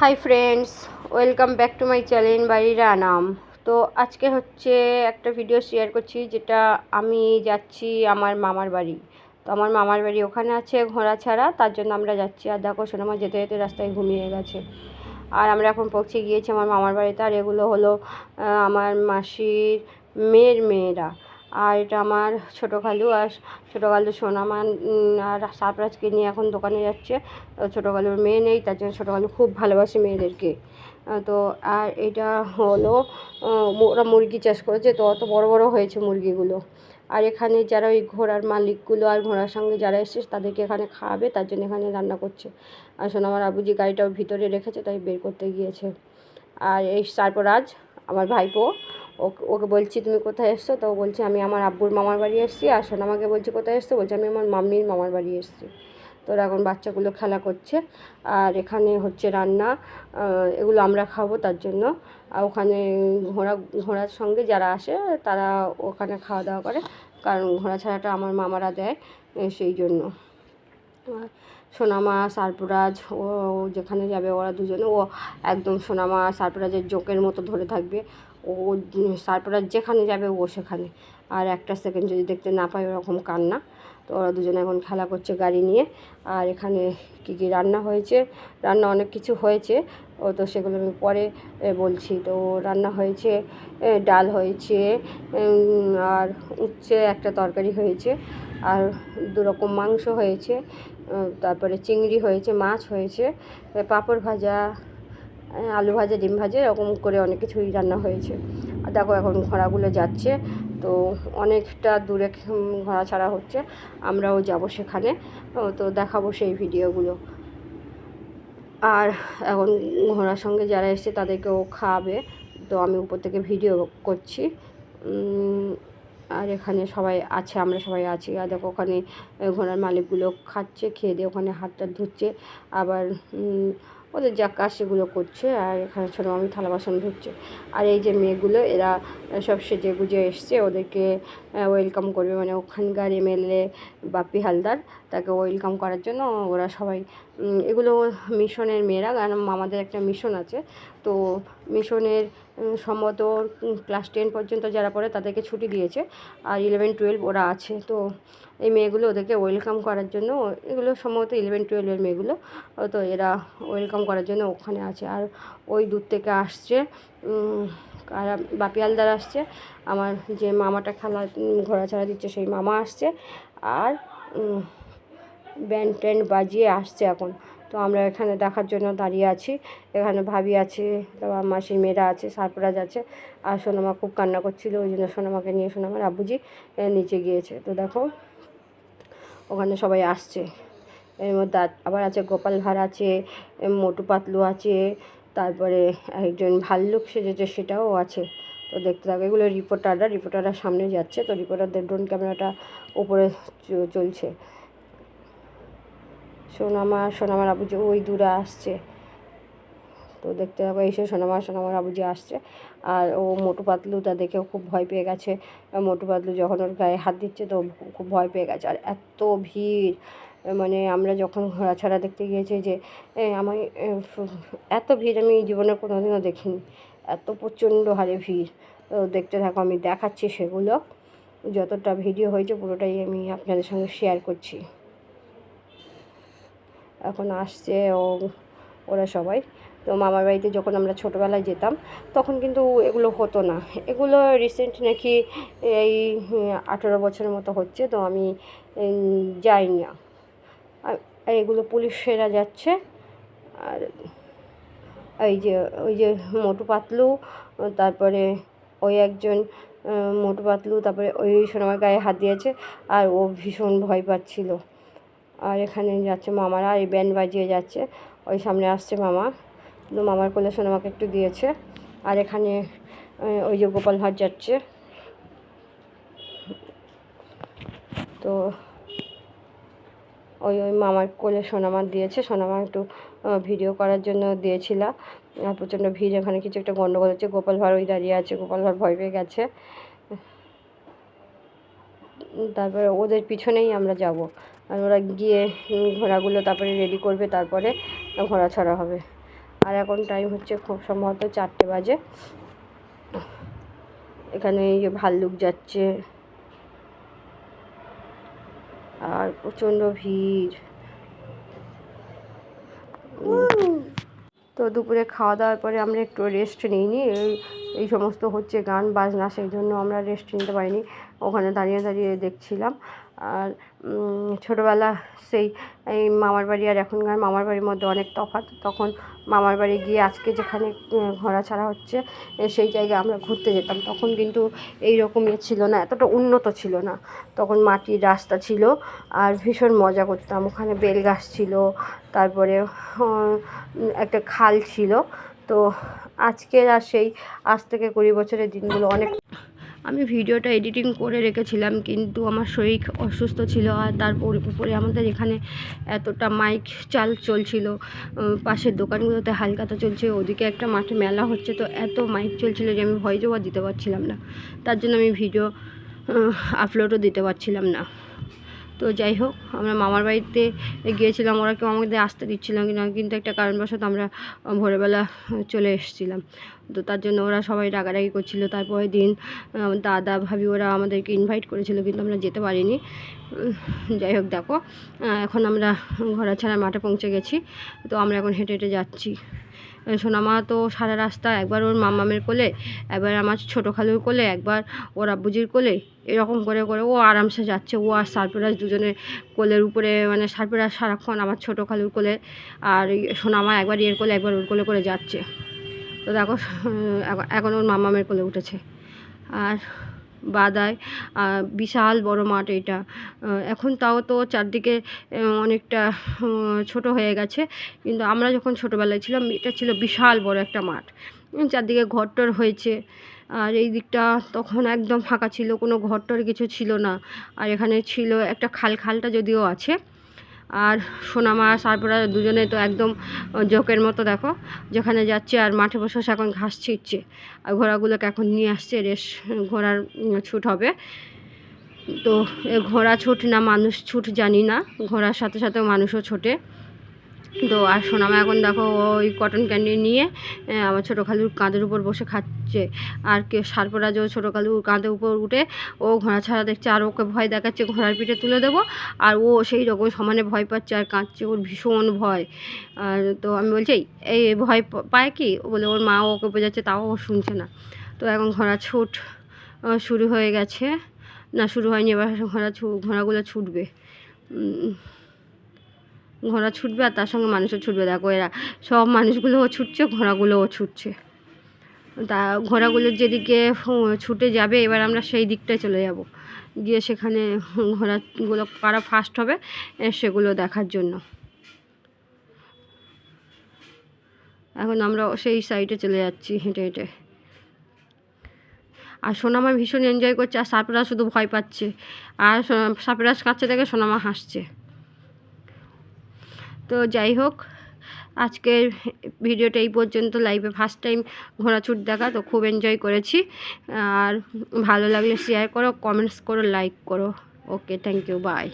Hi friends welcome back to my channel বাড়ির আনাম তো আজকে হচ্ছে একটা ভিডিও শেয়ার করছি, যেটা আমি যাচ্ছি আমার মামার বাড়ি। তো আমার মামার বাড়ি ওখানে আছে ঘোড়া ছাড়া, তার জন্য আমরা যাচ্ছি। আর দেখো সোনামা যেতে যেতে রাস্তায় ঘুমিয়ে গেছে। আর আমরা এখন পৌঁছে গিয়েছি আমার মামার বাড়িতে, আর এগুলো হলো আমার মাসির মেয়ের মেয়েরা। আর এটা আমার ছোটো খালু আর ছোটো খালু সোনামান আর সারপ্রাইজকে নিয়ে এখন দোকানে যাচ্ছে। ছোটো খালুর মেয়ে নেই, তার জন্য ছোটো খালু খুব ভালোবাসে মেয়েদেরকে। তো আর এটা হলো ওরা মুরগি চাষ করেছে, তো অত বড় বড় হয়েছে মুরগিগুলো। আর এখানে যারা ওই ঘোড়ার মালিকগুলো আর ঘোড়ার সঙ্গে যারা এসেছে, তাদেরকে এখানে খাওয়াবে, তার জন্য এখানে রান্না করছে। আর আমার আবুজি গাড়িটাও ভিতরে রেখেছে, তাই বের করতে গিয়েছে। আর এই তারপর আজ আমার ভাইপো ওকে বলছি, তুমি কোথায় এসছো? তো বলছে, আমি আমার আব্বুর মামার বাড়ি এসেছি, আর সোনামাকে বলছি, কোথায় এসছো? বলছে, আমি আমার মাম্মির মামার বাড়ি এসেছি। তো এখন বাচ্চাগুলো খেলা করছে, আর এখানে হচ্ছে রান্না এগুলো আমরা খাব তার জন্য। আর ওখানে ঘোড়া, ঘোড়ার সঙ্গে যারা আসে, তারা ওখানে খাওয়া দাওয়া করে, কারণ ঘোড়া ছাড়াটা আমার মামারা দেয় সেই জন্য। সোনামা সারপুরাজ ও যেখানে যাবে, ওরা দুজনে, ও একদম সোনামা সারপুরাজের জোকের মতো ধরে থাকবে। ও সারপুরাজ যেখানে যাবে ও সেখানে। আর একটা সেকেন্ড যদি দেখতে না পায় ওরকম কান্না। তো ওরা দুজনে এখন খেলা করছে গাড়ি নিয়ে। আর এখানে কী কী রান্না হয়েছে? রান্না অনেক কিছু হয়েছে। ও তো সেগুলো আমি পরে বলছি। তো রান্না হয়েছে ডাল হয়েছে আর উচ্ছে একটা তরকারি হয়েছে। আর দু রকম মাংস হয়েছে। তারপরে চিংড়ি হয়েছে, মাছ হয়েছে পাঁপড় ভাজা আলু ভাজা, ডিম ভাজা, এরকম করে অনেক কিছুই রান্না হয়েছে। আর দেখো এখন ঘোড়াগুলো যাচ্ছে, তো অনেকটা দূরে ঘোড়া ছাড়া হচ্ছে, আমরাও যাব সেখানে। তো দেখাবো সেই ভিডিওগুলো। আর এখন ঘোড়ার সঙ্গে যারা এসছে তাদেরকেও খাওয়াবে তো আমি উপর থেকে ভিডিও করছি। আর এখানে সবাই আছে, আমরা সবাই আছি। আর দেখো ওখানে ঘোড়ার মালিকগুলো খাচ্ছে, খেয়ে দিয়ে ওখানে হাতটা ধুচ্ছে। আবার ওদের যা কাজ সেগুলো করছে আর এখানে ছোটো মামি থালা বাসন ধুচ্ছে। আর এই যে মেয়েগুলো, এরা সব সেজে গুজে এসছে, ওদেরকে ওয়েলকাম করবে। মানে ওখানকার এমএলএ বাপ্পি হালদার, তাকে ওয়েলকাম করার জন্য ওরা সবাই এগুলো মিশনের মেয়েরা, কারণ মামাদের একটা মিশন আছে। তো মিশনের সম্ভবত ক্লাস টেন পর্যন্ত যারা পড়ে তাদেরকে ছুটি দিয়েছে। আর ইলেভেন টুয়েলভ ওরা আছে। তো এই মেয়েগুলো ওদেরকে ওয়েলকাম করার জন্য এগুলো সম্ভবত ইলেভেন টুয়েলভের মেয়েগুলো তো এরা ওয়েলকাম করার জন্য ওখানে আছে। আর ওই দূর থেকে আসছে উম, কারা বাপি আসছে আমার যে মামাটা খেলা উম, ঘোড়া ছাড়া দিচ্ছে সেই মামা আসছে। আর ব্যান্ড ট্যান্ড বাজিয়ে আসছে এখন। তো আমরা এখানে দেখার জন্য দাঁড়িয়ে আছি। এখানে ভাবি আছে, তারপর মাসির মেয়েরা আছে, সারপ্রাইজ আছে। আর সোনামা খুব কান্না করছিল, ওই জন্য সোনামাকে নিয়ে সোনামার আব্বুজি নিচে গিয়েছে। তো দেখো, ওখানে সবাই আসছে। এর মধ্যে আবার আছে গোপাল ভাঁড় আছে মোটু পাতলু আছে, তারপরে একজন ভাল্লুক সেজেছে, সেটাও আছে। তো দেখতে থাকো, এগুলো রিপোর্টাররা রিপোর্টাররা সামনে যাচ্ছে। তো রিপোর্টারদের ড্রোন ক্যামেরাটা উপরে চলছে। সোনামা, সোনামার আবুজি, ওই দূরে আসছে। তো দেখতে থাকো এসে সোনামা, সোনামার আবুজি আসছে। আর ও মোটু পাতলু, তা দেখেও খুব ভয় পেয়ে গেছে। মোটু পাতলু যখন ওর গায়ে হাত দিচ্ছে, তো খুব ভয় পেয়ে গেছে। আর এত ভিড় মানে আমরা যখন ঘোড়াছড়া দেখতে গিয়েছি যে আমি এত ভিড় আমি জীবনে কোনোদিনও দেখিনি। এত প্রচণ্ড হারে ভিড়। তো দেখতে থাকো, আমি দেখাচ্ছি সেগুলো। যতটা ভিডিও হয়েছে, পুরোটাই আমি আপনাদের সঙ্গে শেয়ার করছি। এখন আসছে ও ওরা সবাই। তো মামার বাড়িতে যখন আমরা ছোটোবেলায় যেতাম, তখন কিন্তু এগুলো হতো না। এগুলো রিসেন্ট নাকি এই আঠেরো বছরের মতো হচ্ছে, তো আমি যাই না এগুলো পুলিশেরা যাচ্ছে। আর এই যে, ওই যে মোটু পাতলু, তারপরে ওই একজন মোটু পাতলু, তারপরে ওই সোনামার গায়ে হাত দিয়েছে, আর ও ভীষণ ভয় পাচ্ছিল। আর এখানে যাচ্ছে মামারা, এই ব্যান্ড বাজিয়ে যাচ্ছে। ওই সামনে আসছে মামা। তো মামার কোলে সোনামাকে একটু দিয়েছে। আর এখানে ওই যে গোপাল ভাঁড় যাচ্ছে। তো ওই ওই মামার কোলে সোনামার দিয়েছে। সোনামা একটু ভিডিও করার জন্য দিয়েছিলাম প্রচণ্ড ভিড়, এখানে কিছু একটা গন্ডগোল হচ্ছে। গোপাল ভাঁড় ওই দাঁড়িয়ে আছে। গোপাল ভাঁড় ভয় পেয়ে গেছে। তারপরে ওদের পিছনেই আমরা যাব। আর ওরা গিয়ে ঘোড়াগুলো তারপরে রেডি করবে, তারপরে ঘোড়া ছাড়া হবে। আর এখন টাইম হচ্ছে খুব সম্ভবত চারটে বাজে। এখানে এই যে ভাল্লুক যাচ্ছে। আর প্রচণ্ড ভিড়। তো দুপুরে খাওয়া দাওয়ার পরে আমরা একটু রেস্ট নিইনি। এই এই সমস্ত হচ্ছে গান, বাজনা, সেই জন্য আমরা রেস্ট নিতে পারিনি। ওখানে দাঁড়িয়ে দাঁড়িয়ে দেখছিলাম। আর ছোটোবেলা সেই, এই মামার বাড়ি আর এখনকার মামার বাড়ির মধ্যে অনেক তফাৎ। তখন মামার বাড়ি গিয়ে আজকে যেখানে ঘোরা ছাড়া হচ্ছে সেই জায়গায় আমরা ঘুরতে যেতাম। তখন কিন্তু এই রকম ইয়ে ছিল না, এতটা উন্নত ছিল না। তখন মাটির রাস্তা ছিল আর ভীষণ মজা করতাম। ওখানে বেল গাছ ছিল, তারপরে একটা খাল ছিল। তো আজকের আর সেই আজ থেকে কুড়ি বছরের দিনগুলো অনেক আমি ভিডিওটা এডিটিং করে রেখেছিলাম, কিন্তু আমার শরীর অসুস্থ ছিল আর তারপর উপরে আমাদের এখানে এতটা মাইক চাল চলছিল। পাশের দোকানগুলোতে হালকাতা চলছে, ওদিকে একটা মাঠে মেলা হচ্ছে, তো এত মাইক চলছিল যে আমি ভয় জবা দিতে পারছিলাম না। তার জন্য আমি ভিডিও আপলোডও দিতে পারছিলাম না। তো যাই হোক, আমরা মামার বাড়িতে গিয়েছিলাম, ওরা কেউ আমাদের আসতে দিচ্ছিলাম কিনা কিন্তু একটা কারণবশত আমরা ভোরবেলা চলে এসেছিলাম। তো তার জন্য ওরা সবাই রাগারাগি করছিল। তারপরের দিন দাদা, ভাবি, ওরা আমাদেরকে ইনভাইট করেছিল, কিন্তু আমরা যেতে পারিনি। যাই হোক, দেখো এখন আমরা ঘোরা ছাড়া মাঠে পৌঁছে গেছি। তো আমরা এখন হেঁটে হেঁটে যাচ্ছি। সোনামা তো সারা রাস্তা একবার ওর মামামের কোলে, একবার আমার ছোটো খালুর কোলে, একবার ওর আব্বুজির কোলে, এরকম করে করে ও আরামসে যাচ্ছে। ও আর সারপ্রাইজ দুজনে কোলের উপরে মানে সারপ্রাইজ সারাক্ষণ আমার ছোটো খালুর কোলে আর সোনামা একবার এর কোলে, একবার ওর কোলে করে যাচ্ছে। তো দেখো, এখন ওর মামামের কোলে উঠেছে। আর বাদায় বিশাল বড় মাঠ এটা। এখন তাও তো চারদিকে অনেকটা ছোট হয়ে গেছে। কিন্তু আমরা যখন ছোটোবেলায় ছিলাম, এটা ছিল বিশাল বড় একটা মাঠ। চারদিকে ঘরটর হয়েছে। আর এই দিকটা তখন একদম ফাঁকা ছিল, কোনো ঘরটর কিছু ছিল না। আর এখানে ছিল একটা খাল, খালটা যদিও আছে আর সোনা মাছ তারপরে দুজনে তো একদম জোকের মতো, দেখো। যেখানে যাচ্ছে আর মাঠে বসে বসে এখন ঘাস ছিটছে। আর ঘোড়াগুলোকে এখন নিয়ে আসছে রেস ঘোড়ার ছুট হবে। তো ঘোড়া ছুট না, মানুষ ছুট জানি না। ঘোড়ার সাথে সাথে মানুষও ছোটে। তো আর সোনামা এখন দেখো ওই কটন ক্যান্ডি নিয়ে আমার ছোটো খালুর কাঁধের উপর বসে খাচ্ছে। আর কেউ কে ও ছোটো খালুর কাঁধের উপর উঠে, ও ঘোড়া ছাড়া দেখছে, আর ওকে ভয় দেখাচ্ছে, ঘোড়ার পিঠে তুলে দেবো। আর ও সেই রকম সমানে ভয় পাচ্ছে আর কাঁদছে, ওর ভীষণ ভয়। আর তো আমি বলছি, এই ভয় পায় কি? বলে, ওর মা ওকে বোঝাচ্ছে, তাও ও শুনছে না। তো এখন ঘোড়া ছুট শুরু হয়ে গেছে। না, শুরু হয়নি, এবার ঘোড়া ছু, ঘোড়াগুলো ছুটবে। ঘোড়া ছুটবে আর তার সঙ্গে মানুষও ছুটবে। দেখো এরা সব মানুষগুলোও ছুটছে, ঘোড়াগুলোও ছুটছে। তা ঘোড়াগুলোর যেদিকে ছুটে যাবে, এবার আমরা সেই দিকটায় চলে যাব। গিয়ে সেখানে ঘোড়াগুলো কারা ফার্স্ট হবে সেগুলো দেখার জন্য। এখন আমরা সেই সাইডে চলে যাচ্ছি হেঁটে হেঁটে। আর সোনামা ভীষণ এনজয় করছে, আর সাপেরা শুধু ভয় পাচ্ছে। আর সাপেরা কাছে দেখে সোনামা হাসছে। তো যাই হোক আজকে ভিডিওটা এই পর্যন্ত। লাইভে ফার্স্ট টাইম ঘোরাছুট দেখা, তো খুব এনজয় করেছি। আর ভালো লাগলে শেয়ার করো কমেন্টস করো লাইক করো। Okay thank you by